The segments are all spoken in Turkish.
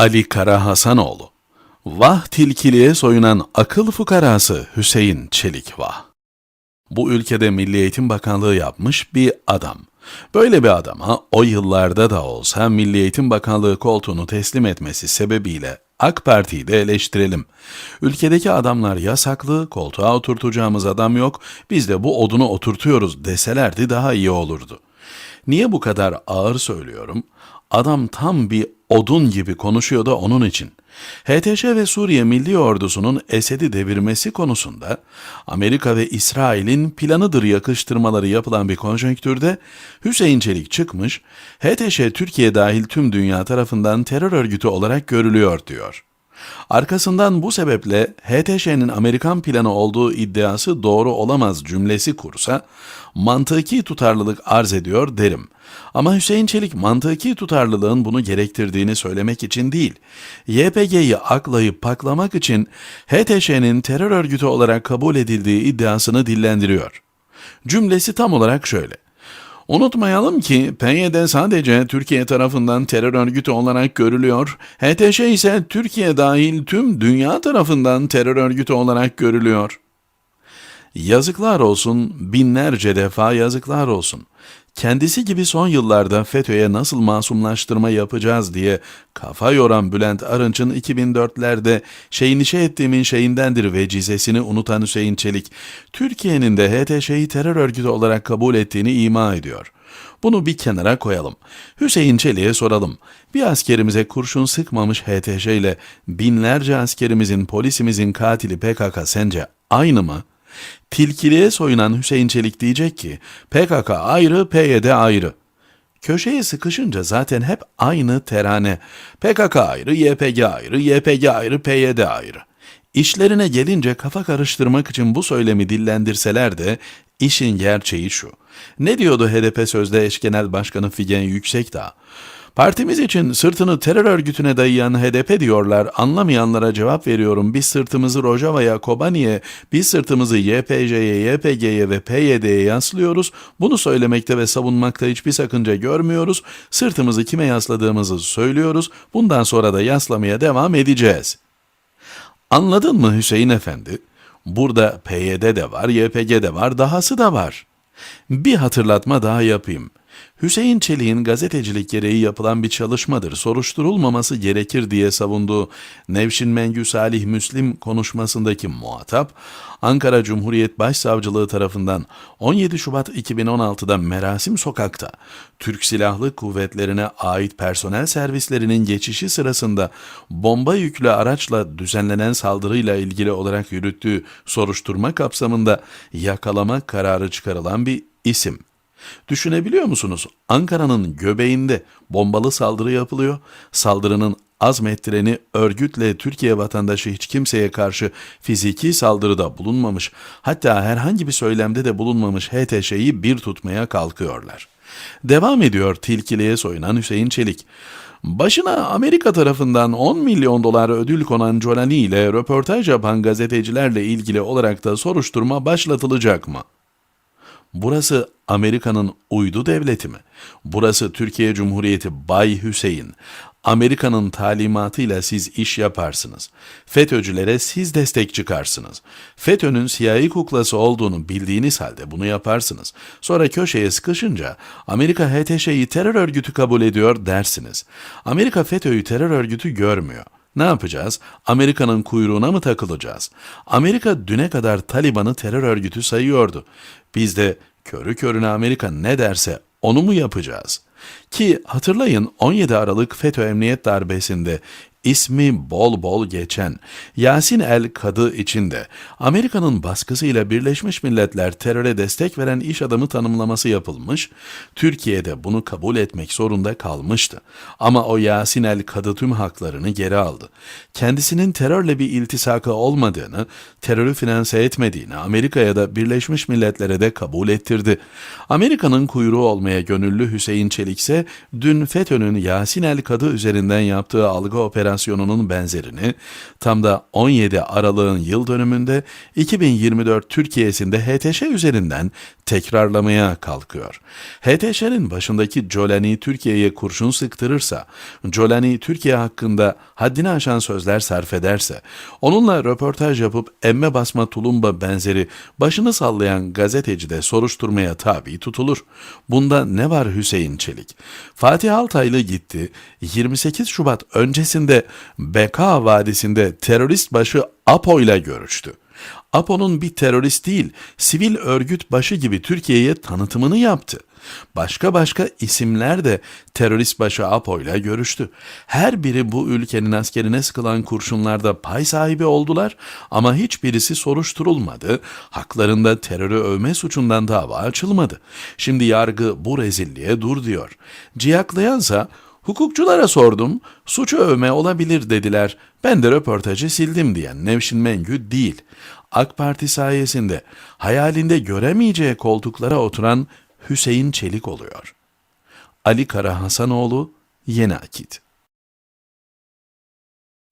Ali Kara Hasanoğlu Vah tilkiliğe soyunan akıl fukarası Hüseyin Çelik vah. Bu ülkede Milli Eğitim Bakanlığı yapmış bir adam. Böyle bir adama o yıllarda da olsa Milli Eğitim Bakanlığı koltuğunu teslim etmesi sebebiyle AK Parti'yi de eleştirelim. Ülkedeki adamlar yasaklı, koltuğa oturtacağımız adam yok, biz de bu odunu oturtuyoruz deselerdi daha iyi olurdu. Niye bu kadar ağır söylüyorum? Adam tam bir odun gibi konuşuyor da onun için. HTŞ ve Suriye Milli Ordusu'nun Esed'i devirmesi konusunda Amerika ve İsrail'in planıdır yakıştırmaları yapılan bir konjonktürde Hüseyin Çelik çıkmış, HTŞ Türkiye dahil tüm dünya tarafından terör örgütü olarak görülüyor diyor. Arkasından bu sebeple HTŞ'nin Amerikan planı olduğu iddiası doğru olamaz cümlesi kursa mantıki tutarlılık arz ediyor derim. Ama Hüseyin Çelik mantıki tutarlılığın bunu gerektirdiğini söylemek için değil, YPG'yi aklayıp paklamak için HTŞ'nin terör örgütü olarak kabul edildiği iddiasını dillendiriyor. Cümlesi tam olarak şöyle. Unutmayalım ki PYD sadece Türkiye tarafından terör örgütü olarak görülüyor, HTŞ ise Türkiye dahil tüm dünya tarafından terör örgütü olarak görülüyor. Yazıklar olsun, binlerce defa yazıklar olsun. Kendisi gibi son yıllarda FETÖ'ye nasıl masumlaştırma yapacağız diye kafa yoran Bülent Arınç'ın 2004'lerde şeyini şey ettiğimin şeyindendir vecizesini unutan Hüseyin Çelik, Türkiye'nin de HTŞ'yi terör örgütü olarak kabul ettiğini ima ediyor. Bunu bir kenara koyalım. Hüseyin Çelik'e soralım. Bir askerimize kurşun sıkmamış HTŞ ile binlerce askerimizin, polisimizin katili PKK sence aynı mı? Tilkiliğe soyunan Hüseyin Çelik diyecek ki PKK ayrı, PYD ayrı. Köşeye sıkışınca zaten hep aynı terane. PKK ayrı, YPG ayrı, YPG ayrı, PYD ayrı. İşlerine gelince kafa karıştırmak için bu söylemi dillendirseler de işin gerçeği şu. Ne diyordu HDP sözde eş genel başkanı Figen Yüksekdağ? Partimiz için sırtını terör örgütüne dayayan HDP diyorlar. Anlamayanlara cevap veriyorum. Biz sırtımızı Rojava'ya, Kobani'ye, biz sırtımızı YPJ'ye, YPG'ye ve PYD'ye yaslıyoruz. Bunu söylemekte ve savunmakta hiçbir sakınca görmüyoruz. Sırtımızı kime yasladığımızı söylüyoruz. Bundan sonra da yaslamaya devam edeceğiz. Anladın mı Hüseyin Efendi? Burada PYD de var, YPG de var, dahası da var. Bir hatırlatma daha yapayım. Hüseyin Çelik'in gazetecilik gereği yapılan bir çalışmadır, soruşturulmaması gerekir diye savunduğu Nevşin Mengü Salih Müslim konuşmasındaki muhatap, Ankara Cumhuriyet Başsavcılığı tarafından 17 Şubat 2016'da Merasim Sokak'ta Türk Silahlı Kuvvetlerine ait personel servislerinin geçişi sırasında bomba yüklü araçla düzenlenen saldırıyla ilgili olarak yürüttüğü soruşturma kapsamında yakalama kararı çıkarılan bir isim. Düşünebiliyor musunuz? Ankara'nın göbeğinde bombalı saldırı yapılıyor. Saldırının azmettireni örgütle Türkiye vatandaşı hiç kimseye karşı fiziki saldırıda bulunmamış, hatta herhangi bir söylemde de bulunmamış HTŞ'yi bir tutmaya kalkıyorlar. Devam ediyor tilkiliğe soyunan Hüseyin Çelik. Başına Amerika tarafından 10 milyon dolar ödül konan Jolani ile röportaj yapan gazetecilerle ilgili olarak da soruşturma başlatılacak mı? Burası Amerika'nın uydu devleti mi? Burası Türkiye Cumhuriyeti Bay Hüseyin. Amerika'nın talimatıyla siz iş yaparsınız. FETÖ'cülere siz destek çıkarsınız. FETÖ'nün siyahi kuklası olduğunu bildiğiniz halde bunu yaparsınız. Sonra köşeye sıkışınca Amerika HTŞ'yi terör örgütü kabul ediyor dersiniz. Amerika FETÖ'yü terör örgütü görmüyor. Ne yapacağız? Amerika'nın kuyruğuna mı takılacağız? Amerika düne kadar Taliban'ı terör örgütü sayıyordu. Biz de körü körüne Amerika ne derse onu mu yapacağız? Ki hatırlayın 17 Aralık FETÖ Emniyet Darbesi'nde ismi bol bol geçen Yasin El Kadı içinde Amerika'nın baskısıyla Birleşmiş Milletler teröre destek veren iş adamı tanımlaması yapılmış, Türkiye'de bunu kabul etmek zorunda kalmıştı. Ama o Yasin El Kadı tüm haklarını geri aldı. Kendisinin terörle bir iltisakı olmadığını, terörü finanse etmediğini Amerika'ya da Birleşmiş Milletler'e de kabul ettirdi. Amerika'nın kuyruğu olmaya gönüllü Hüseyin Çelik ise dün FETÖ'nün Yasin El Kadı üzerinden yaptığı algı operasyonu operasyonunun benzerini tam da 17 Aralık'ın yıl dönümünde 2024 Türkiye'sinde HTŞ üzerinden tekrarlamaya kalkıyor. HTŞ'nin başındaki Jolani Türkiye'ye kurşun sıktırırsa, Jolani Türkiye hakkında haddini aşan sözler sarf ederse, onunla röportaj yapıp emme basma tulumba benzeri başını sallayan gazeteci de soruşturmaya tabi tutulur. Bunda ne var Hüseyin Çelik? Fatih Altaylı gitti. 28 Şubat öncesinde Beka Vadisi'nde terörist başı Apo ile görüştü. APO'nun bir terörist değil, sivil örgüt başı gibi Türkiye'ye tanıtımını yaptı. Başka başka isimler de terörist başı APO ile görüştü. Her biri bu ülkenin askerine sıkılan kurşunlarda pay sahibi oldular ama hiçbirisi soruşturulmadı. Haklarında terörü övme suçundan dava açılmadı. Şimdi yargı bu rezilliğe dur diyor. Ciyaklayansa Hukukçulara sordum, suçu övme olabilir dediler. Ben de röportajı sildim diyen Nevşin Mengü değil. AK Parti sayesinde hayalinde göremeyeceği koltuklara oturan Hüseyin Çelik oluyor. Ali Kara Hasanoğlu, Yeni Akit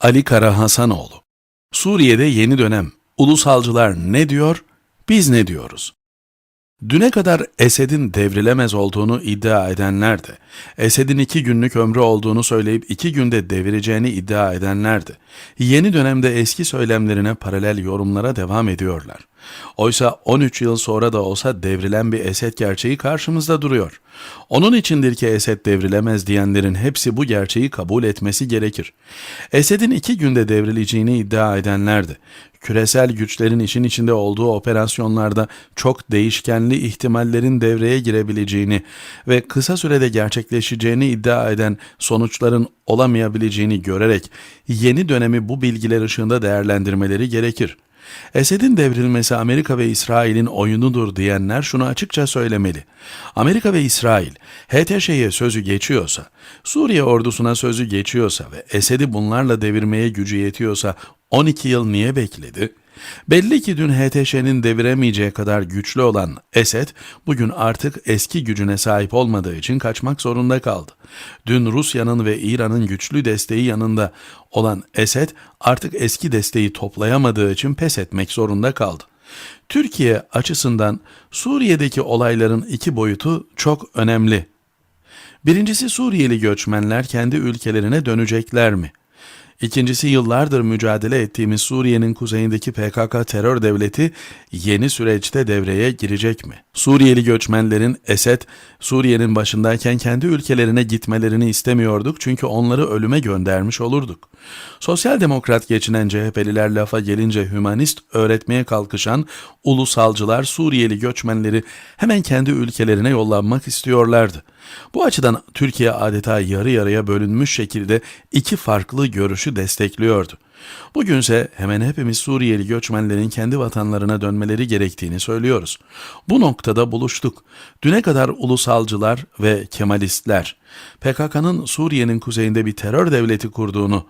Ali Kara Hasanoğlu Suriye'de yeni dönem. Ulusalcılar ne diyor, biz ne diyoruz? Düne kadar Esed'in devrilemez olduğunu iddia edenler de, Esed'in iki günlük ömrü olduğunu söyleyip iki günde devireceğini iddia edenler de, yeni dönemde eski söylemlerine paralel yorumlara devam ediyorlar. Oysa 13 yıl sonra da olsa devrilen bir Esed gerçeği karşımızda duruyor. Onun içindir ki Esed devrilemez diyenlerin hepsi bu gerçeği kabul etmesi gerekir. Esed'in iki günde devrileceğini iddia edenler de, küresel güçlerin işin içinde olduğu operasyonlarda çok değişkenli ihtimallerin devreye girebileceğini ve kısa sürede gerçekleşeceğini iddia eden sonuçların olamayabileceğini görerek yeni dönemi bu bilgiler ışığında değerlendirmeleri gerekir. Esed'in devrilmesi Amerika ve İsrail'in oyunudur diyenler şunu açıkça söylemeli. Amerika ve İsrail HTŞ'ye sözü geçiyorsa, Suriye ordusuna sözü geçiyorsa ve Esed'i bunlarla devirmeye gücü yetiyorsa 12 yıl niye bekledi? Belli ki dün HTŞ'nin deviremeyeceği kadar güçlü olan Esed, bugün artık eski gücüne sahip olmadığı için kaçmak zorunda kaldı. Dün Rusya'nın ve İran'ın güçlü desteği yanında olan Esed, artık eski desteği toplayamadığı için pes etmek zorunda kaldı. Türkiye açısından Suriye'deki olayların iki boyutu çok önemli. Birincisi Suriyeli göçmenler kendi ülkelerine dönecekler mi? İkincisi yıllardır mücadele ettiğimiz Suriye'nin kuzeyindeki PKK terör devleti yeni süreçte devreye girecek mi? Suriyeli göçmenlerin Esed, Suriye'nin başındayken kendi ülkelerine gitmelerini istemiyorduk çünkü onları ölüme göndermiş olurduk. Sosyal demokrat geçinen CHP'liler lafa gelince hümanist öğretmeye kalkışan ulusalcılar Suriyeli göçmenleri hemen kendi ülkelerine yollanmak istiyorlardı. Bu açıdan Türkiye adeta yarı yarıya bölünmüş şekilde iki farklı görüşü destekliyordu. Bugünse hemen hepimiz Suriyeli göçmenlerin kendi vatanlarına dönmeleri gerektiğini söylüyoruz. Bu noktada buluştuk. Düne kadar ulusalcılar ve Kemalistler PKK'nın Suriye'nin kuzeyinde bir terör devleti kurduğunu,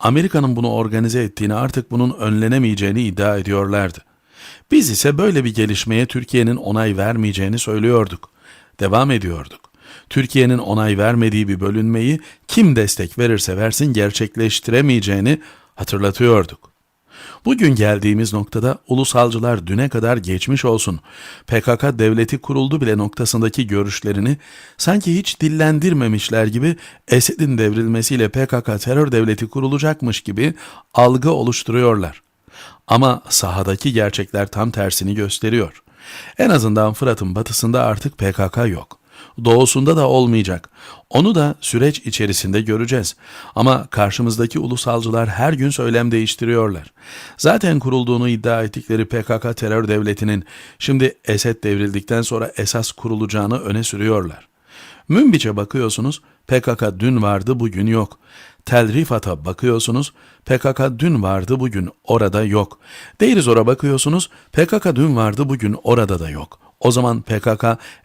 Amerika'nın bunu organize ettiğini artık bunun önlenemeyeceğini iddia ediyorlardı. Biz ise böyle bir gelişmeye Türkiye'nin onay vermeyeceğini söylüyorduk. Devam ediyorduk. Türkiye'nin onay vermediği bir bölünmeyi kim destek verirse versin gerçekleştiremeyeceğini hatırlatıyorduk. Bugün geldiğimiz noktada ulusalcılar düne kadar geçmiş olsun PKK devleti kuruldu bile noktasındaki görüşlerini sanki hiç dillendirmemişler gibi Esed'in devrilmesiyle PKK terör devleti kurulacakmış gibi algı oluşturuyorlar. Ama sahadaki gerçekler tam tersini gösteriyor. En azından Fırat'ın batısında artık PKK yok doğusunda da olmayacak. Onu da süreç içerisinde göreceğiz. Ama karşımızdaki ulusalcılar her gün söylem değiştiriyorlar. Zaten kurulduğunu iddia ettikleri PKK terör devletinin şimdi Esed devrildikten sonra esas kurulacağını öne sürüyorlar. Münbiç'e bakıyorsunuz PKK dün vardı bugün yok. Tel Rifat'a bakıyorsunuz PKK dün vardı bugün orada yok. Deirizor'a bakıyorsunuz PKK dün vardı bugün orada da yok. O zaman PKK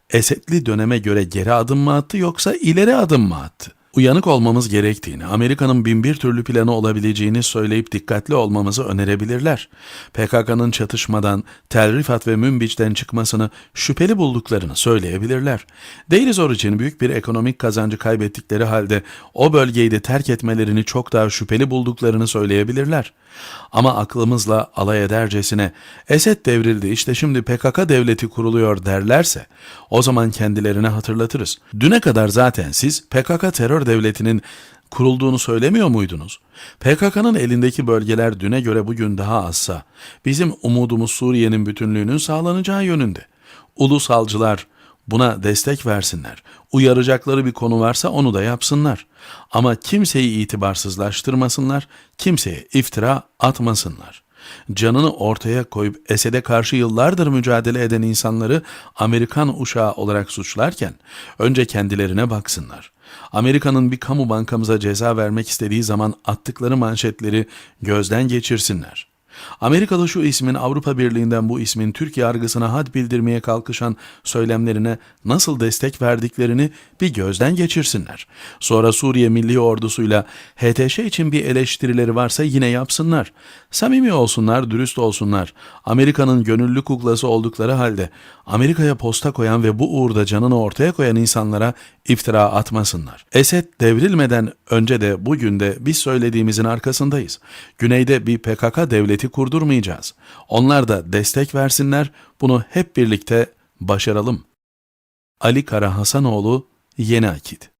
Esedli döneme göre geri adım mı attı yoksa ileri adım mı attı? Uyanık olmamız gerektiğini, Amerika'nın binbir türlü planı olabileceğini söyleyip dikkatli olmamızı önerebilirler. PKK'nın çatışmadan, Tel Rifat ve Münbiç'ten çıkmasını şüpheli bulduklarını söyleyebilirler. Deirizor için büyük bir ekonomik kazancı kaybettikleri halde o bölgeyi de terk etmelerini çok daha şüpheli bulduklarını söyleyebilirler. Ama aklımızla alay edercesine Esed devrildi işte şimdi PKK devleti kuruluyor derlerse o zaman kendilerine hatırlatırız. Düne kadar zaten siz PKK terör devletinin kurulduğunu söylemiyor muydunuz? PKK'nın elindeki bölgeler düne göre bugün daha azsa bizim umudumuz Suriye'nin bütünlüğünün sağlanacağı yönünde. Ulusalcılar buna destek versinler. Uyaracakları bir konu varsa onu da yapsınlar. Ama kimseyi itibarsızlaştırmasınlar, kimseye iftira atmasınlar. Canını ortaya koyup Esed'e karşı yıllardır mücadele eden insanları Amerikan uşağı olarak suçlarken önce kendilerine baksınlar. Amerika'nın bir kamu bankamıza ceza vermek istediği zaman attıkları manşetleri gözden geçirsinler. Amerika'da şu ismin Avrupa Birliği'nden bu ismin Türk yargısına had bildirmeye kalkışan söylemlerine nasıl destek verdiklerini bir gözden geçirsinler. Sonra Suriye Milli Ordusu'yla HTŞ için bir eleştirileri varsa yine yapsınlar. Samimi olsunlar, dürüst olsunlar. Amerika'nın gönüllü kuklası oldukları halde Amerika'ya posta koyan ve bu uğurda canını ortaya koyan insanlara iftira atmasınlar. Esed devrilmeden önce de bugün de biz söylediğimizin arkasındayız. Güneyde bir PKK devleti kurdurmayacağız. Onlar da destek versinler, bunu hep birlikte başaralım. Ali Kara Hasanoğlu, Yeni Akit